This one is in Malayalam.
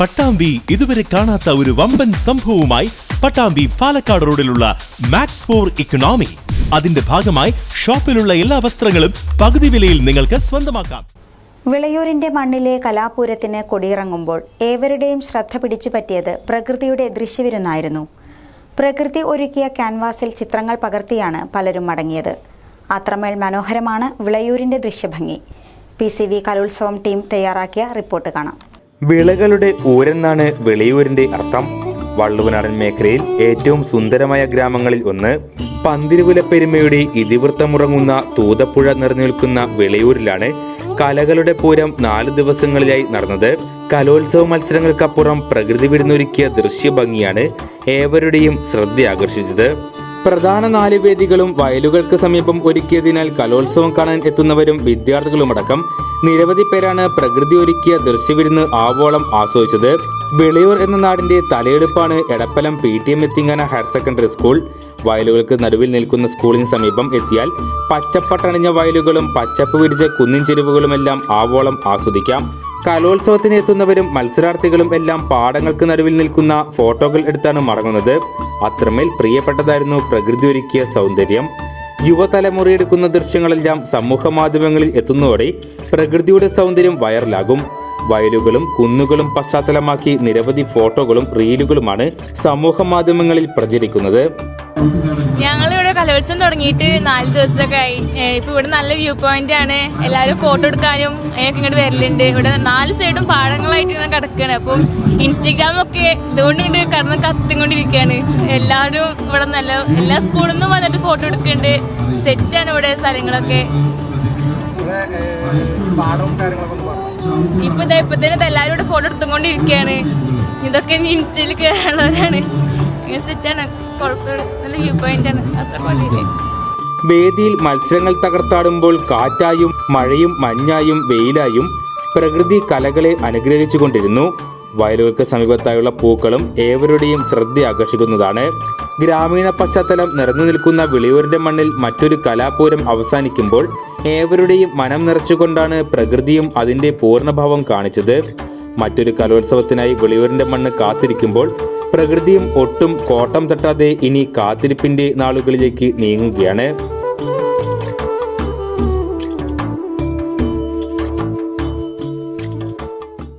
പട്ടാമ്പി ഇതുവരെ കാണാത്ത ഒരു വമ്പൻ സംഭവവുമായി പട്ടാമ്പി പാലക്കാട് റോഡിലുള്ള മാക്സ് ഫോർ ഇക്കണോമി അതിന്റെ ഭാഗമായി ഷോപ്പിലുള്ള എല്ലാ വസ്ത്രങ്ങളും പകുതി വിലയിൽ നിങ്ങൾക്ക് സ്വന്തമാക്കാം. വിളയൂരിന്റെ മണ്ണിലെ കലാപൂരത്തിന് കൊടിയിറങ്ങുമ്പോൾ ഏവരുടെയും ശ്രദ്ധ പിടിച്ചു പറ്റിയത് പ്രകൃതിയുടെ ദൃശ്യവിരുന്നായിരുന്നു. പ്രകൃതി ഒരുക്കിയ ക്യാൻവാസിൽ ചിത്രങ്ങൾ പകർത്തിയാണ് പലരും മടങ്ങിയത്. അത്രമേൽ മനോഹരമാണ് വിളയൂരിന്റെ ദൃശ്യഭംഗി. പി സി വി കലോത്സവം ടീം തയ്യാറാക്കിയ റിപ്പോർട്ട് കാണാം. വിളകളുടെ ഊരെന്നാണ് വെളിയൂരിന്റെ അർത്ഥം. വള്ളുവനാടൻ മേഖലയിൽ ഏറ്റവും സുന്ദരമായ ഗ്രാമങ്ങളിൽ ഒന്ന്. പന്തിരുകുലപ്പെരുമയുടെ ഇതിവൃത്തമുറങ്ങുന്ന തൂതപ്പുഴ നിറഞ്ഞു നിൽക്കുന്ന വിളയൂരിലാണ് കലകളുടെ പൂരം നാല് ദിവസങ്ങളിലായി നടന്നത്. കലോത്സവ മത്സരങ്ങൾക്കപ്പുറം പ്രകൃതി വിരുന്നൊരുക്കിയ ദൃശ്യഭംഗിയാണ് ഏവരുടെയും ശ്രദ്ധ ആകർഷിച്ചത് പ്രധാന നാല് വേദികളും വയലുകൾക്ക് സമീപം ഒരുക്കിയതിനാൽ കലോത്സവം കാണാൻ എത്തുന്നവരും വിദ്യാർത്ഥികളുമടക്കം നിരവധി പേരാണ് പ്രകൃതി ഒരുക്കിയ ദൃശ്യവിരുന്ന് ആവോളം ആസ്വദിച്ചത്. വെളിയൂർ എന്ന നാടിന്റെ തലയെടുപ്പാണ് എടപ്പലം പി ടി എം എത്തിങ്ങാന ഹയർ സെക്കൻഡറി സ്കൂൾ. വയലുകൾക്ക് നടുവിൽ നിൽക്കുന്ന സ്കൂളിന് സമീപം എത്തിയാൽ പച്ചപ്പട്ടണിഞ്ഞ വയലുകളും പച്ചപ്പ് വിരിച്ച കുന്നിൻ ചെരുവുകളുമെല്ലാം ആവോളം ആസ്വദിക്കാം. കലോത്സവത്തിന് എത്തുന്നവരും മത്സരാർത്ഥികളും എല്ലാം പാടങ്ങൾക്ക് നടുവിൽ നിൽക്കുന്ന ഫോട്ടോകൾ എടുത്താണ് മടങ്ങുന്നത് അത്രമേൽ പ്രിയപ്പെട്ടതായിരുന്നു പ്രകൃതി ഒരുക്കിയ സൗന്ദര്യം. യുവതലമുറയെടുക്കുന്ന ദൃശ്യങ്ങളെല്ലാം സമൂഹ മാധ്യമങ്ങളിൽ എത്തുന്നതോടെ പ്രകൃതിയുടെ സൗന്ദര്യം വൈറലാകും. വയലുകളും കുന്നുകളും പശ്ചാത്തലമാക്കി നിരവധി ഫോട്ടോകളും റീലുകളുമാണ് സമൂഹ മാധ്യമങ്ങളിൽ പ്രചരിക്കുന്നത്. ഞങ്ങളിവിടെ കലോത്സവം തുടങ്ങിയിട്ട് നാല് ദിവസമൊക്കെ ആയി. ഇപ്പൊ ഇവിടെ നല്ല വ്യൂ പോയിന്റ് ആണ്. എല്ലാവരും ഫോട്ടോ എടുക്കാനും അതിനൊക്കെ ഇങ്ങോട്ട് വരലുണ്ട്. ഇവിടെ നാല് സൈഡും പാടങ്ങളായിട്ട് ഇങ്ങനെ കിടക്കുകയാണ് അപ്പം ഇൻസ്റ്റഗ്രാമൊക്കെ ഇതുകൊണ്ട് ഇങ്ങോട്ട് കടന്ന് കത്തിക്കൊണ്ടിരിക്കുകയാണ് എല്ലാവരും ഇവിടെ നല്ല എല്ലാ സ്കൂളിൽ നിന്നും വന്നിട്ട് ഫോട്ടോ എടുക്കുന്നുണ്ട് സെറ്റാണ് ഇവിടെ സ്ഥലങ്ങളൊക്കെ. ഇപ്പൊ ഇതാ ഇപ്പൊ തന്നെ എല്ലാവരും ഇവിടെ ഫോട്ടോ എടുത്തുകൊണ്ടിരിക്കുകയാണ്. ഇതൊക്കെ ഇനി ഇൻസ്റ്റയിൽ കയറാനുള്ളവരാണ് സെറ്റാണ് നല്ല വ്യൂ പോയിന്റ് ആണ്. അത്ര മതിയില്ലേ വേദിയിൽ മത്സരങ്ങൾ തകർത്താടുമ്പോൾ കാറ്റായും മഴയും മഞ്ഞായും വെയിലായും പ്രകൃതി കലകളെ അനുഗ്രഹിച്ചുകൊണ്ടിരുന്നു. വയലുകൾക്ക് സമീപത്തായുള്ള പൂക്കളും ഏവരുടെയും ശ്രദ്ധ ആകർഷിക്കുന്നതാണ്. ഗ്രാമീണ പശ്ചാത്തലം നിറഞ്ഞു നിൽക്കുന്ന വിളിയൂരിന്റെ മണ്ണിൽ മറ്റൊരു കലാപൂരം അവസാനിക്കുമ്പോൾ ഏവരുടെയും മനം നിറച്ചുകൊണ്ടാണ് പ്രകൃതിയും അതിന്റെ പൂർണഭാവം കാണിച്ചത്. മറ്റൊരു കലോത്സവത്തിനായി വിളിയൂരിന്റെ മണ്ണ് കാത്തിരിക്കുമ്പോൾ പ്രകൃതിയും ഒട്ടും കോട്ടം തട്ടാതെ ഇനി കാത്തിരിപ്പിന്റെ നാളുകളിലേക്ക് നീങ്ങുകയാണ്.